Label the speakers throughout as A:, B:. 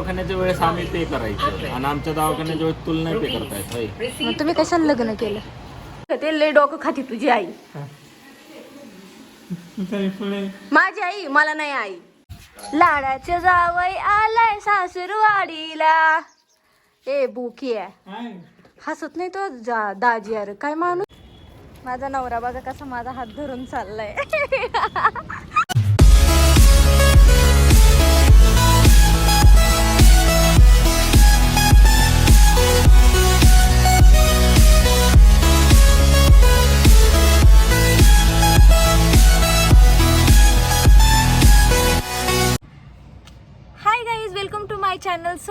A: दवाखान्याच्या वेळेस आम्ही पे करायचं. आणि आमच्या दवाखान्याच्या वेळेस तुला नाही पे करता येत होय
B: मग तुम्ही कशाला लग्न केलं? ते लय डोकं खाती तुझी आई. माझी आई मला नाही आई. लाडाचे जावई आलाय सासूरवाडीला. ए बुकी आहे. हसत नाही तो जा दाजी अरे काय माणूस? माझा नवरा बघा कसा माझा हात धरून चाललाय. हाय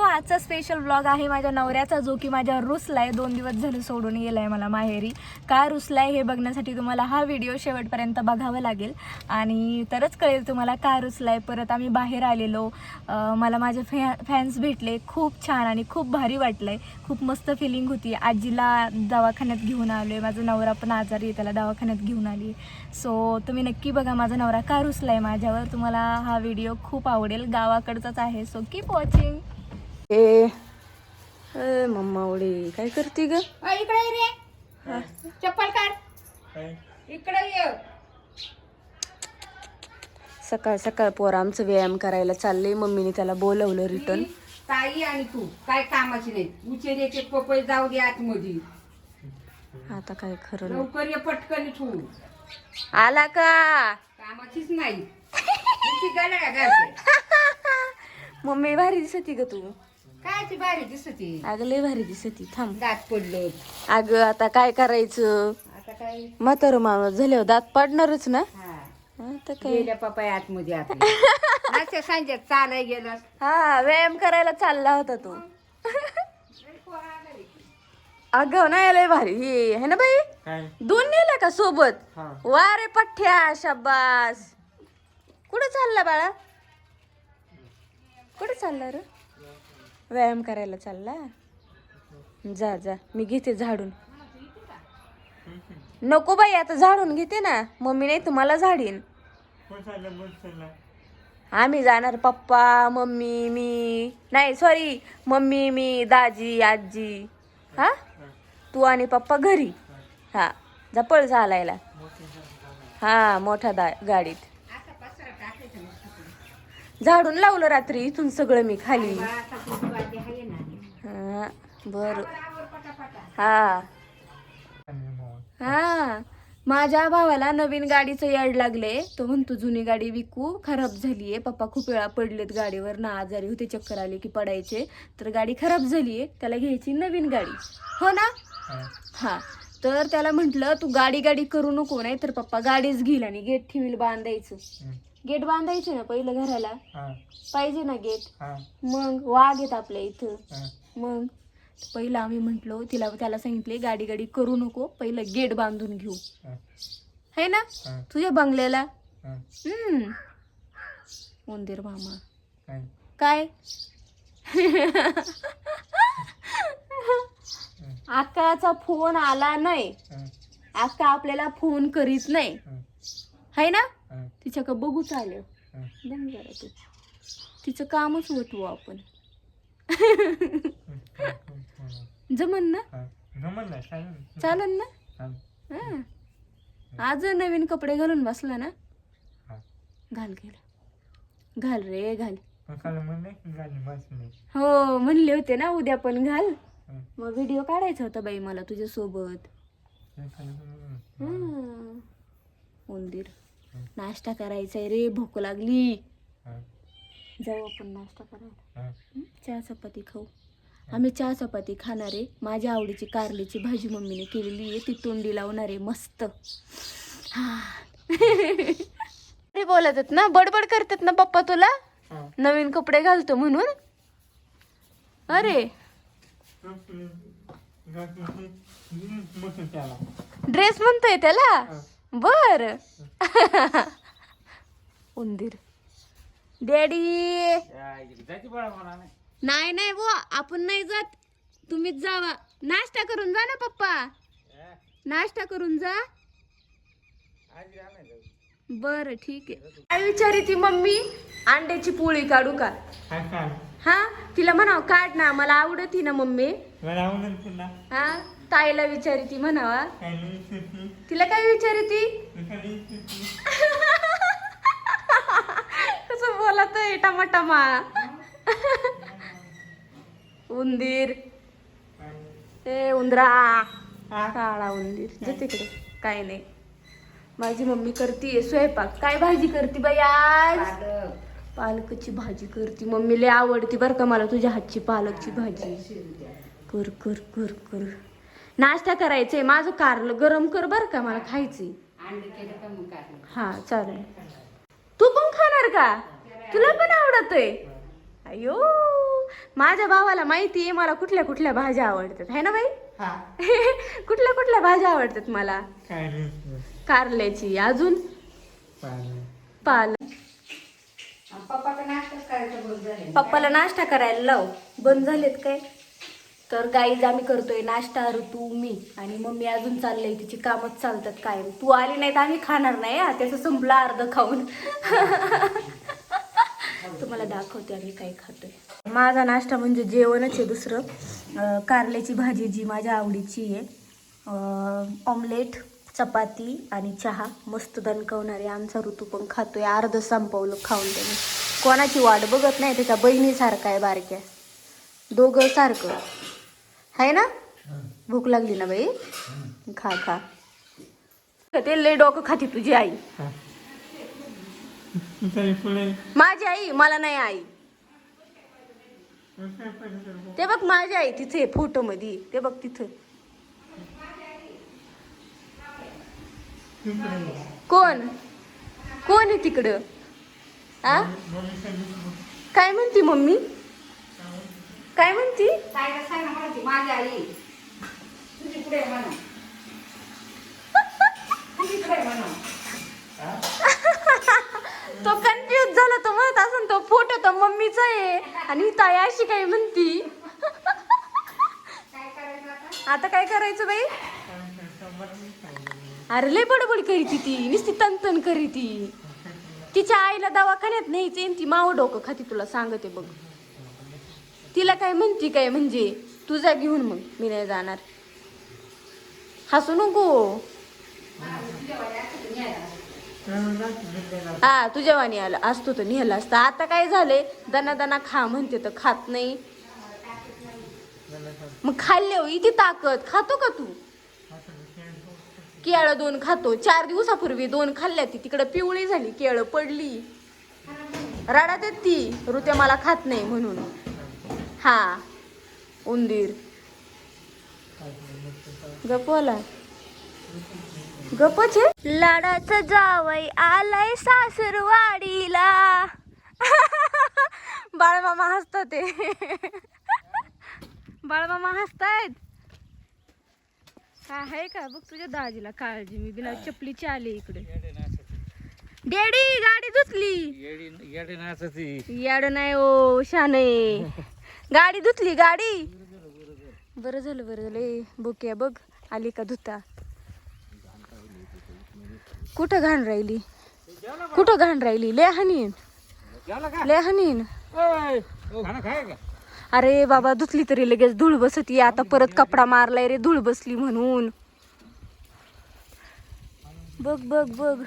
B: आजचा स्पेशल ब्लॉग आहे माझ्या नवऱ्याचा जो की माझ्या रुसलाय. दोन दिवस झाले सोडून गेलाय मला माहेरी. का रुसलाय हे बघण्यासाठी तुम्हाला हा व्हिडिओ शेवटपर्यंत बघावा लागेल. आणि तरच कळेल तुम्हाला का रुसलाय. परत आम्ही बाहेर आलेलो. मला माझे फॅ फॅन्स भेटले. खूप छान आणि खूप भारी वाटलंय. खूप मस्त फिलिंग होती. आजीला दवाखान्यात घेऊन आलो आहे माझा नवरा पण आजारी आहे त्याला दवाखान्यात घेऊन आली सो तुम्ही नक्की बघा माझा नवरा का रुसलाय माझ्यावर. तुम्हाला हा व्हिडिओ खूप आवडेल. गावाकडचाच आहे. सो कीप वॉचिंग ए. मम्मा उडी काय करते ग?
C: इकडे ये रे. चप्पल काढ. इकडे ये.
B: सकाळ सकाळ पोर आमचं व्यायाम करायला चाललंय मम्मीने त्याला बोलवलं रिटर्न
C: ताई आणि तू. काय कामाची नाही उचेर एक एक पपई जाऊ दे आतमध्ये.
B: आता काय खरं नाही.
C: लवकर ये पटकन तू.
B: आला का?
C: कामाचीच नाही. नुसती गाड्या घालते
B: मम्मी भारी दिसती ग तू.
C: काय ती बारी दिसती?
B: अगं लय भारी दिसती थांब.
C: दात पडलं.
B: अगं आता काय करायचं?
C: आता काय?
B: म्हातार माणूस झाल्यावर दात पडणारच ना?
C: हा.
B: आता काय?
C: गेल्या पपई आतमध्ये आतमध्ये सांगत चालाय गेलं
B: हा व्यायाम करायला चालला होता तू. अगं नाही लय भारी. हे है ना बाई?
A: काय?
B: दोन नेला का सोबत?
A: हा.
B: वा रे पठ्ठ्या शाबास. कुठं चालला बाळा? कुठं चालला रे? व्यायाम करायला चालला. जा जा. मी घेते झाडून. नको बाई आता झाडून घेते ना. मम्मी नाही तुम्हाला झाडीन. आम्ही जाणार पप्पा मम्मी मी. नाही सॉरी मम्मी मी दाजी आजी हा? तू आणि पप्पा घरी. हा. जा पळ चालायला हा मोठ्या दा गाडीत. झाडून लावलं रात्री इथून सगळं मी खाली. हा बर. हा. हा. माझ्या भावाला नवीन गाडीचं याड लागले. तो म्हणतो जुनी गाडी विकू खराब झालीये. पप्पा खूप वेळा पडलेत गाडीवर. ना आजारी होते चक्कर आले की पडायचे. तर गाडी खराब झालीये त्याला घ्यायची नवीन गाडी. हो ना? हा. तर त्याला म्हंटल तू गाडी गाडी करू नको नाही तर पप्पा गाडीच घेईल आणि गेट ठेवील बांधायचं. गेट बांधायचे ना पहिलं घराला? पाहिजे ना गेट? मग वाघ आहेत आपल्या इथं. मग पहिलं आम्ही म्हंटलो तिला त्याला सांगितले गाडी गाडी करू नको पहिलं गेट बांधून घेऊ. है. ना? तुझ्या बंगल्याला? हम्म. उंदीर मामा. काय? आकाचा फोन आला नाही. आका आपल्याला फोन करीत नाही. है. ना? तिच्याकडे बघू चालेल. दम जरा तू. तिचं कामच होतो आपण. जमन ना? चालन ना? हा. आज नवीन कपडे घालून बसला ना? घाल गेला घाल रे घाल. हो म्हणले होते ना उद्या पण घाल. मग व्हिडिओ काढायचा होता बाई मला तुझ्या सोबत उंदीर. नाश्ता करायचा रे भूक लागली. जाऊ आपण नाश्ता करायला. हं? चहा चपाती खाऊ. आम्ही चहा चपाती खाणार आहे. माझ्या आवडीची कारलीची भाजी मम्मीने केलेली आहे. ती तोंडी लावणार आहे मस्त. हा. अरे बोलत आहेत ना बडबड करतात ना पप्पा तुला? नवीन कपडे घालतो म्हणून. अरे. ड्रेस म्हणतोय त्याला? बर. उंदीर. डॅडी नाही नाही बुवा आपण नाही जात. तुम्हीच जावा. नाश्ता करून जा ना पप्पा. नाश्ता करून जा. बर ठीक आहे. काय विचारी ती मम्मी? अंड्याची पोळी काढू का? हा तिला म्हणाव काढ ना मला आवडती ना मम्मी. हा? ताईला विचारी ती म्हणावा तिला काय विचारी ती? कसं बोलत आहे टमाटमा? उंदीर. ए उंदरा. काळा उंदीर. जे तिकडे. काय नाही. माझी मम्मी करते स्वयंपाक. काय भाजी करते बाई आज? पालकची भाजी करते. मम्मीला आवडती बरं का मला तुझ्या हातची पालकची भाजी. कर कर कर कर. नाश्ता करायचंय. माझं कारलं गरम कर बरं का मला
C: काय
B: हा चालेल. तू पण खाणार का? तुला पण आवडतंय. अयो माझ्या भावाला माहिती आहे मला कुठल्या कुठल्या भाज्या आवडतात. है ना बाई?
D: हा.
B: कुठल्या कुठल्या भाज्या आवडतात मला? कारल्याची. अजून? पाल.
C: करायचं
B: पप्पाला नाश्ता करायला लाव. बंद झालेत काय? तर गाईज आम्ही करतोय नाश्ता ऋतू मी आणि मम्मी अजून चाललंय तिची कामच चालतात कायम. तू आली नाही तर आम्ही खाणार नाही हा. त्याचं संपलं अर्ध खाऊन. तुम्हाला दाखवते आम्ही काय खातोय. माझा नाश्ता म्हणजे जेवणच आहे दुसरं. कारल्याची भाजी जी माझ्या आवडीची आहे. ऑमलेट चपाती आणि चहा. मस्त दणकवणारे आमचा ऋतू पण खातोय. अर्ध संपवलं खाऊन त्याने. कोणाची वाट बघत नाही त्याच्या बहिणीसारखा आहे बारक्या. दोघं सारखं. आहे ना? भूक लागली ना बाई? खा खा. ते लय डोकं खाती तुझी आई. माझी आई मला नाही आई. ते बघ माझी आई तिथे फोटो मध्ये ते बघ तिथं. कोण? कोण आहे तिकडं? आ? काय म्हणती मम्मी? काय म्हणती?
C: ताईला सांग ना म्हणते माझी आई. तुझी पुढे म्हणा. तुझी पुढे म्हणा.
B: तो कन्फ्युज झाला तो म्हणत असून तो फोटो तर मम्मीचा आहे. आणि ताई अशी काय म्हणती?
C: आता?
B: आता काय करायचं बाई? अरे लय बडबड करीती ती नुसती तनतन करीती. तिच्या आईला दवाखान्यात न्यायचे ती माव डोकं खाती तुला सांगते बघ. तिला काय म्हणती काय म्हणजे? तुझा घेऊन मग मी नाही जाणार. हसू नको. हा तुझ्या वाणी आलं. असतो तर नेहला असता. आता काय झाले दना दना खा म्हणते तर खात नाही. मग खाल्ले हो इथे ताकद. खातो का तू? केळं दोन खातो. चार दिवसापूर्वी दोन खाल्ल्या ती. तिकडं पिवळी झाली केळं पडली. रडात येत ती. ऋत्या मला खात नाही म्हणून. हा. उंदीर. गपवाला गपच लाडाचं जावई आलाय सासरवाडीला. बाळमामा हसतात. ते बाळमामा हसतायत. काय आहे का? बघ तुझ्या दाजीला काळजी. मी बिना चपलीची आले इकडे. डॅडी गाडी धुतली.
A: येडे नाचती.
B: याड नाही ओ शाने. गाडी धुतली गाडी. बरं झालं बरं झालं. ए, बुके बघ आली का धुता? कुठं घाण राहिली? कुठं घाण राहिली?
A: लेहानीन लेहानीन
B: अरे बाबा धुतली तरी लगेच धूळ बसती. आता परत कपडा मारलाय रे धूळ बसली म्हणून. बघ बघ बघ.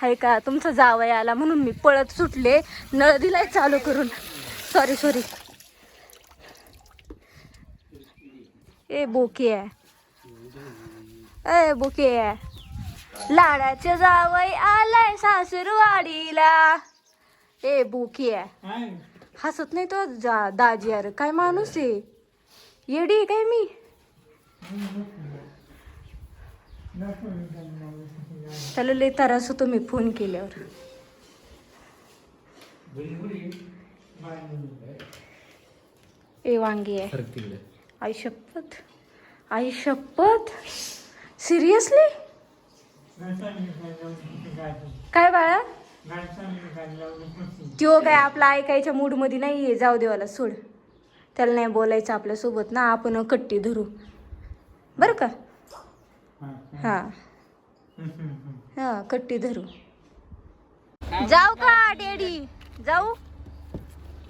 B: हाय का तुमचा जावई आला म्हणून मी पळत सुटले. नळ दिलाय चालू करून. सॉरी सॉरी ए बोके ए बोके लाडाचे जावई आलाय सासुरवाडीला. ए बोके हसत नाही तो जा दाजी अरे काय माणूस आहे? येडी काय मी? त्याला लय त्रास होतो मी फोन केल्यावर. ए वांगी आहे. आई शपथ. आई शपथ? सिरियसली काय बाळा? त्यो काय आपला ऐकायच्या मूडमध्ये नाहीये. जाऊ देवाला सोड. त्याला नाही बोलायचं आपल्यासोबत ना आपण कट्टी धरू. बर का? हा. हा कट्टी धरू. जाऊ का डॅडी? जाऊ?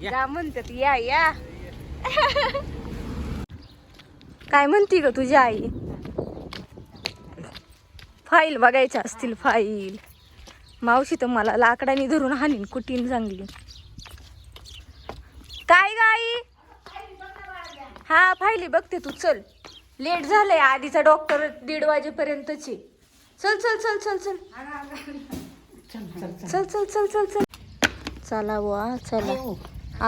B: जा म्हणतात या या. काय म्हणती ग तुझी आई? फाईल बघायच्या असतील फाईल. मावशी तर मला लाकडाने धरून हानीन कुटीन चांगली काय गाई हा फायली बघते तू चल. लेट झालंय आधीचा डॉक्टर दीड वाजेपर्यंतची. चल चल चल चल चल. चल चल चल चल चल. चला बुवा चला.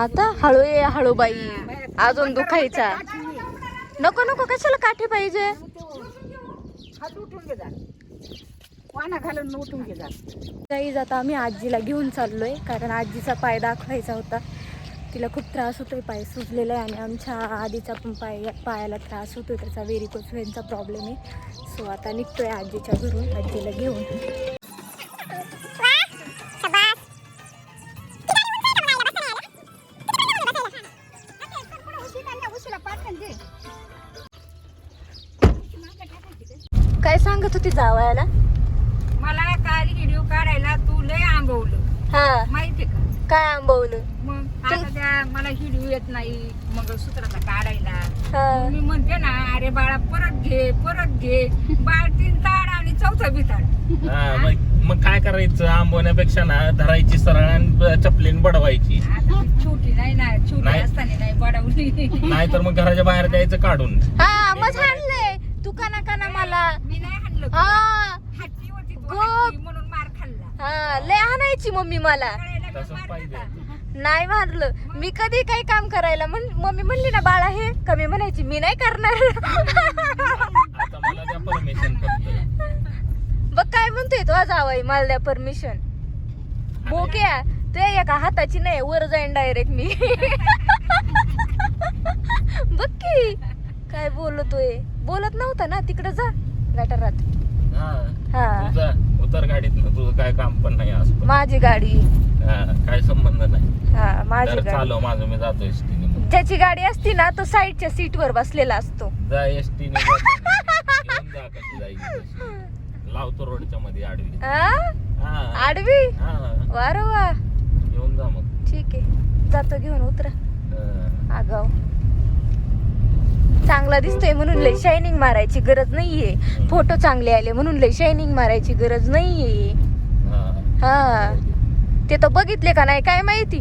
B: आता हळू ये हळू बाई. अजून दुखायचा. नको नको कशाला काठी पाहिजे?
C: उठून घालून उठून घे जा
B: जाता आम्ही आजीला घेऊन चाललोय कारण आजीचा पाय दाखवायचा होता. तिला खूप त्रास होतोय पाय सुजलेला आहे आणि आमच्या आधीचा पण पाय पायाला त्रास होतोय त्याचा व्हेरिकोज व्हेनचा प्रॉब्लेम आहे. सो आता निघतोय आजीच्या घरून आजीला घेऊन. काय सांगत होती जावायला?
C: मला काल व्हिडिओ काढायला तू लय आंबवलं
B: हा.
C: माहितीये का?
B: काय आंबवलं?
C: मला व्हिडिओ येत नाही मग सूत्राचा काढायला मी म्हणते ना अरे बाळा परत घे परत घे. बाळ तीन ताड आणि चौथा बिताड
A: हा, मग मग काय करायचं? आंबवण्यापेक्षा ना धरायची सरळ आणि चपलीन बडवायची.
C: आता ती छोटी नाही ना छोटी
A: नाही.
C: असताना नाही बडवली.
A: नाही तर मग घराच्या बाहेर द्यायचं काढून.
B: हा मग हाणलंय. तू काना काना मला.
C: मी नाही हाणलं
B: हा.
C: हट्टी होती तू
B: गप.
C: हट्टी म्हणून मार खाल्ला.
B: हा लय हाणायची मम्मी मला.
C: कळायला का
A: तसंच
C: मार
A: पाहिजे?
B: नाही मारलं. मी कधी काही काम करायला म्हण मम्मी म्हणली ना बाळा हे कमी म्हणायची. मी नाही करणार. बघ काय म्हणतोय तो आज आवाई मला द्या परमिशन बोक्या ते एका हाताची नाही वर जाईन डायरेक्ट मी. बघ की काय बोलतोय. बोलत नव्हता ना तिकडे जा गटारात.
A: हा.
B: हा.
A: उतर गाडीत तुझं काय काम पण नाही.
B: माझी गाडी.
A: काय संबंध नाही.
B: हा माझी
A: तर
B: गाडी.
A: चालव माझं मी जातो एसटीने मग
B: ज्याची गाडी असती ना तो साईडच्या सीट वर बसलेला असतो.
A: जा एसटीने घेऊन जा कशी जायची तशी. लावतो रोडच्या मध्ये आडवी.
B: आ?
A: हा.
B: आडवी?
A: हा.
B: वार वा.
A: येऊन जा मग.
B: ठीक आहे. जातो घेऊन उतरा. आगाव. चांगला दिसतोय म्हणून लय शायनिंग मारायची गरज नाहीये. फोटो चांगले आले म्हणून लय शायनिंग मारायची गरज नाहीये.
A: हा.
B: हा. ते तर बघितले का नाही काय माहिती?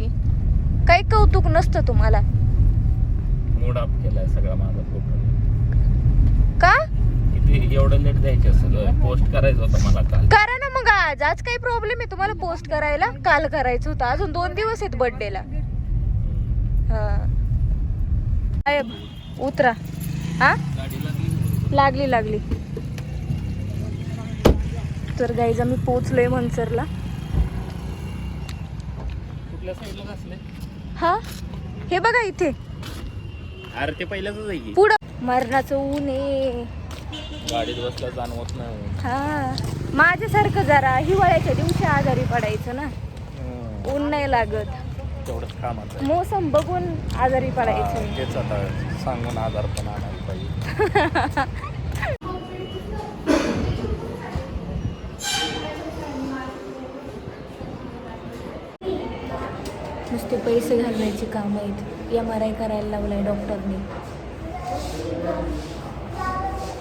B: काही कौतुक नसतं तुम्हाला.
A: मूड अप केलाय सगळा माझा फोटो
B: का?
A: किती एवढं लेट द्यायचं सगळं. पोस्ट करायचं होतं मला काल.
B: करा ना मग आज. आज काही प्रॉब्लेम आहे तुम्हाला पोस्ट करायला? काल करायचं होतं. अजून दोन दिवस आहेत बर्थडेला हा. साहेब उतरा. हा? लागली लागली. तर गाईज आम्ही पोचलोय मनसरला हा? हे बघा इथे.
A: अरे ते पहिल्याच आहे की.
B: पुढं. मरणाचं ऊन आहे.
A: गाडीत बसल्या जाणवत नाही.
B: हा. माझ्यासारखं जरा हिवाळ्याच्या दिवशी आजारी पडायचं ना. ऊन नाही लागत.
A: तेवढंच कामाचं आहे.
B: मोसम बघून आजारी पडायचं.
A: तेच आता सांगून आधार पण आणायला पाहिजे.
B: पैसे घालवायची कामं आहेत. एम आर आय करायला लावलाय डॉक्टरने.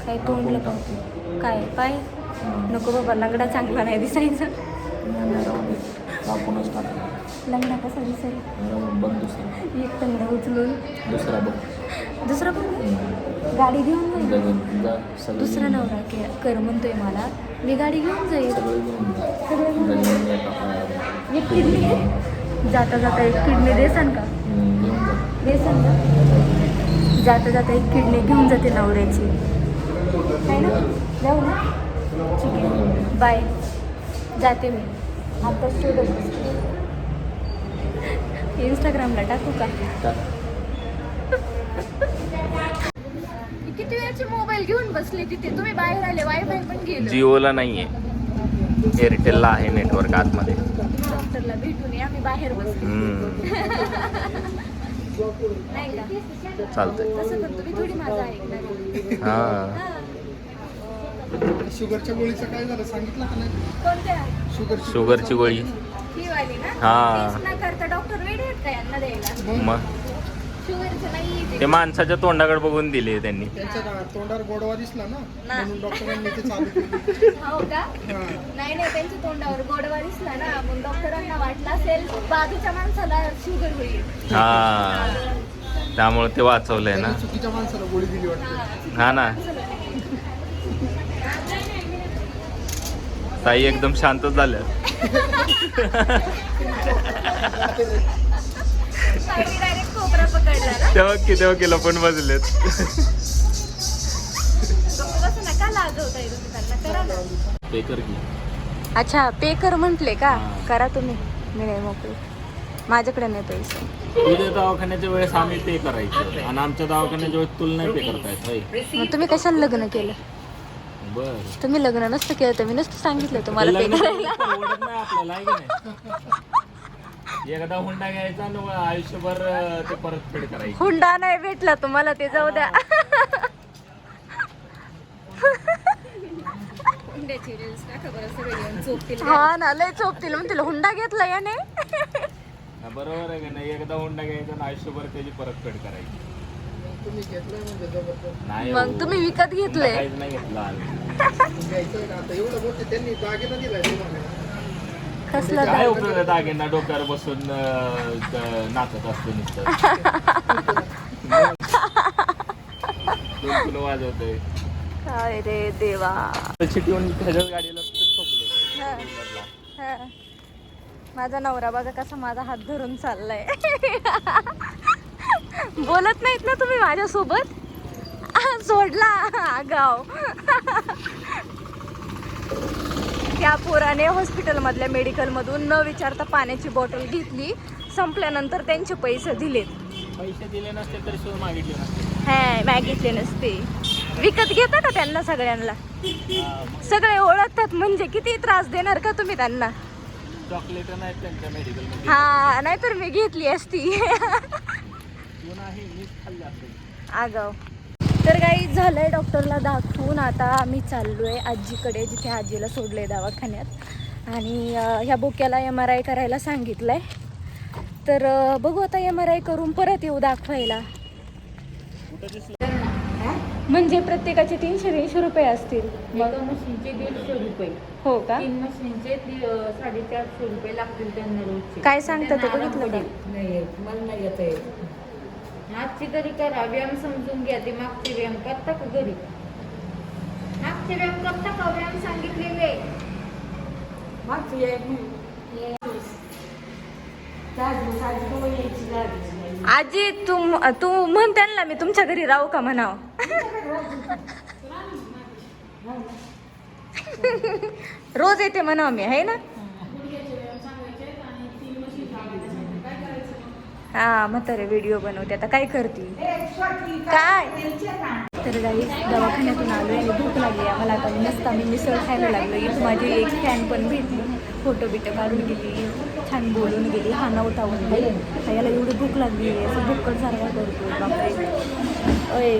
B: काय तोंडलं पाहतो काय? पाय? नको बाबा लंगडा चांगला नाही दिसायचा. लंगडा कसा दिसेल? एक लंगडा उचलून.
A: दुसरा
B: दुसरा पण गाडी घेऊन जाईल दुसरा नवरा के कर म्हणतोय मला. मी गाडी घेऊन जाईल. सगळं घेऊन जाईल. जाता जाता एक किडनी देसान का? देसान का? जाता जाता एक किडनी घेऊन जाते नवऱ्याची. आहे ना? जाऊ ना. ठीक आहे. बाय जाते मी. आता बसते. इंस्टाग्रामला टाकू का? किती वेळाचे मोबाईल घेऊन बसले तिथे? तुम्ही बाहेर आले वायफाय पण गेलो.
A: जिओला नाहीये. एअरटेलला आहे नेटवर्क आतमध्ये.
B: डॉक्टरला भेटून या आम्ही बाहेर नाही का?
A: चालतंय
B: तसं तुम्ही थोडी माझं ऐकणार आहे.
A: हा.
B: हा.
E: शुगरच्या गोळीचं काय झालं? सांगितलं का नाही?
B: कोणत्या?
E: शुगर
A: शुगरची गोळी.
B: ही वाली ना
A: हा.
B: टेस्ट न करता डॉक्टर का यांना द्यायला?
A: मग?
B: शुगरचं नाही
A: ते माणसाच्या तोंडाकडे बघून दिले त्यांनी.
E: त्यांच्या तोंडावर गोडवा दिसला ना
B: ना.
E: म्हणून डॉक्टरांनी ते चालू केलं.
B: हो का?
E: हा.
B: नाही नाही त्यांच्या तोंडावर गोडवा दिसला ना मग डॉक्टरांना वाटलं असेल बाजूच्या माणसाला शुगर होईल.
A: हा. त्यामुळे ते वाचवलंय ना.
E: त्यांनी चुकीच्या माणसाला गोळी दिली वाटतं.
A: हा ना. ताई एकदम शांत झाल्या.
B: डायरेक्ट पकडला ना.
A: तेव्हा की तेव्हा केलं पण बसलेत.
B: कसं नका लाजवता येईल तुम्ही त्यांना? करा ना.
A: पे कर की.
B: अच्छा पे कर म्हंटले का?
A: हा.
B: करा तुम्ही. मी नाही मोकळी. माझ्याकडे नाही पैसे.
A: तुझ्या दवाखान्याच्या वेळेस आम्ही पे करायचं. आणि आमच्या दवाखान्याच्या वेळेस तुला नाही पे करता येत होय?
B: मग तुम्ही कशाला लग्न केलं?
A: बर.
B: तुम्ही लग्न नसतं केलं तर मी नसतं सांगितलं तुम्हाला पे
A: लग्न
B: करायला
A: परवडत नाही आपल्याला आहे की नाही? एकदा हुंडा घ्यायचा आणि मग आयुष्यभर ते परतफेड करायची.
B: हुंडा नाही भेटला तुम्हाला ते जाऊ द्या. हा ना लय चोपतील मग तिला हुंडा घेतला याने.
A: हा, बरोबर आहे का नाही? एकदा हुंडा घ्यायचा आणि आयुष्यभर त्याची परतफेड करायची.
E: तुम्ही घेतलंय म्हणजे जबरदस्त.
A: नाही
B: मग
A: हो.
B: तुम्ही विकत
A: हुंडा
B: घेतलंय
A: काहीच नाही घेतला आम्ही.
E: ना आता एवढं मोठे त्यांनी दागिना दिलाय तुम्हाला.
B: कसला
A: काय? उपयोग आहे दागिना? डोक्यावर बसून अं, नाचत असतो नुसतं. दोन किलो वाजवतोय.
B: काय रे देवा.
A: चिटवून त्याच्याच गाडीला ठोकले
B: हा. हा. माझा नवरा बघा कसा माझा हात धरून चाललाय. बोलत नाहीत ना तुम्ही माझ्यासोबत? सोडला गाव त्या पोराने हॉस्पिटलमधल्या मेडिकलमधून न विचारता पाण्याची बॉटल घेतली. संपल्यानंतर त्यांचे पैसे दिलेत.
A: पैसे दिले नसते तर शिव मागितले नसते.
B: हा मागितले नसते. विकत घेता का त्यांना सगळ्यांना? सगळे ओळखतात म्हणजे किती त्रास देणार का तुम्ही त्यांना?
A: चॉकलेट नाहीत त्यांच्या
B: हा नाहीतर मी घेतली असती.
A: शिव नाही मीच खाल्ले असेल.
B: आगाव. तर काही झालंय डॉक्टरला दाखवून. आता आम्ही चाललोय आजीकडे जिथे आजीला सोडलंय दवाखान्यात. आणि ह्या बोक्याला एम आर आय करायला सांगितलंय. तर अं, बघू आता एम आर आय करून परत येऊ दाखवायला. म्हणजे प्रत्येकाचे तीनशे तीनशे रुपये असतील. मग
C: एका मशीनचे दीडशे रुपये.
B: हो का?
C: तीन मशीनचे साडेचारशे रुपये लागतील त्यांना
B: काय सांगता ते
C: त्यांना
B: बघितलं.
C: नाही येत, मला नाही येत येत. आजची तरी करा व्यायाम समजून घ्या ते मागचे व्यायाम करता का घरी? मागचे व्यायाम करता का व्यायाम सांगितलेले मागचे
B: आजी तू तू म्हण त्यांना मी तुमच्या घरी राहू का म्हणाव? रोज येते म्हणाव मी आहे ना? हा म्हातारे व्हिडिओ बनवते. आता काय करते? काय? तर गाई दवाखान्यातून आलो आणि भूक लागली आम्हाला आता मस्त मी मिसळ खायला लागलो इथं माझी एक फॅन पण भेटली. फोटो बिटो काढून गेली. छान बोलून गेली. हा नव्हता हा याला एवढी भूक लागली आहे. असं भुक्कड सारखा करतो बापरे. अय.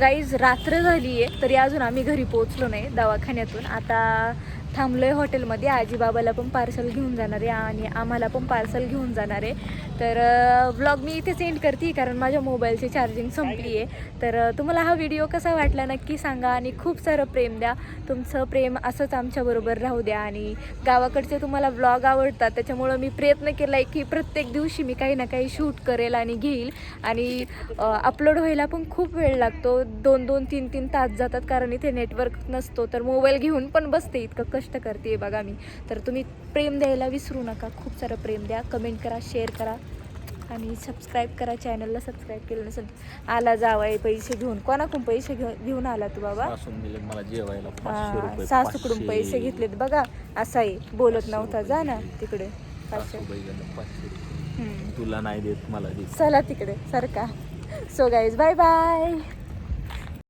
B: गाईज रात्र झाली आहे तरी अजून आम्ही घरी पोहोचलो नाही दवाखान्यातून. आता थांबलोय हॉटेलमध्ये आजी बाबाला पण पार्सल घेऊन जाणार आहे आणि आम्हाला पण पार्सल घेऊन जाणार आहे. तर ब्लॉग मी इथे सेंड करते कारण माझ्या मोबाईलची चार्जिंग संपली आहे तर तुम्हाला हा व्हिडिओ कसा वाटला नक्की सांगा आणि खूप सारं प्रेम द्या. तुमचं प्रेम असंच आमच्याबरोबर राहू द्या आणि गावाकडचे तुम्हाला व्लॉग आवडतात त्याच्यामुळं मी प्रयत्न केला आहे की प्रत्येक दिवशी मी काही ना काही शूट करेल आणि घेईल. आणि अपलोड व्हायला पण खूप वेळ लागतो. दोन दोन तीन तीन तास जातात कारण इथे नेटवर्क नसतो. तर मोबाईल घेऊन पण बसते इतकं कष्ट करते बघा मी. तर तुम्ही प्रेम द्यायला विसरू नका. खूप सारं प्रेम द्या. कमेंट करा शेअर करा. आणि सबस्क्राईब करा चॅनलला सबस्क्राईब केलं नसेल आला जावाय पैसे घेऊन. कोणाकडून पैसे घेऊन घेऊन आला तू बाबा?
A: सासून दिले मला जेवायला पाचशे रुपये
B: सासूकडून
A: पाचशे.
B: पैसे घेतलेत बघा. असा बोलत नव्हता जा ना तिकडे. पाचशे.
A: सासूबाई गेल्या पाचशे रुपये.
B: हम्म.
A: तुला नाही देत मला देत.
B: चला तिकडे सरका सो गाईज बाय बाय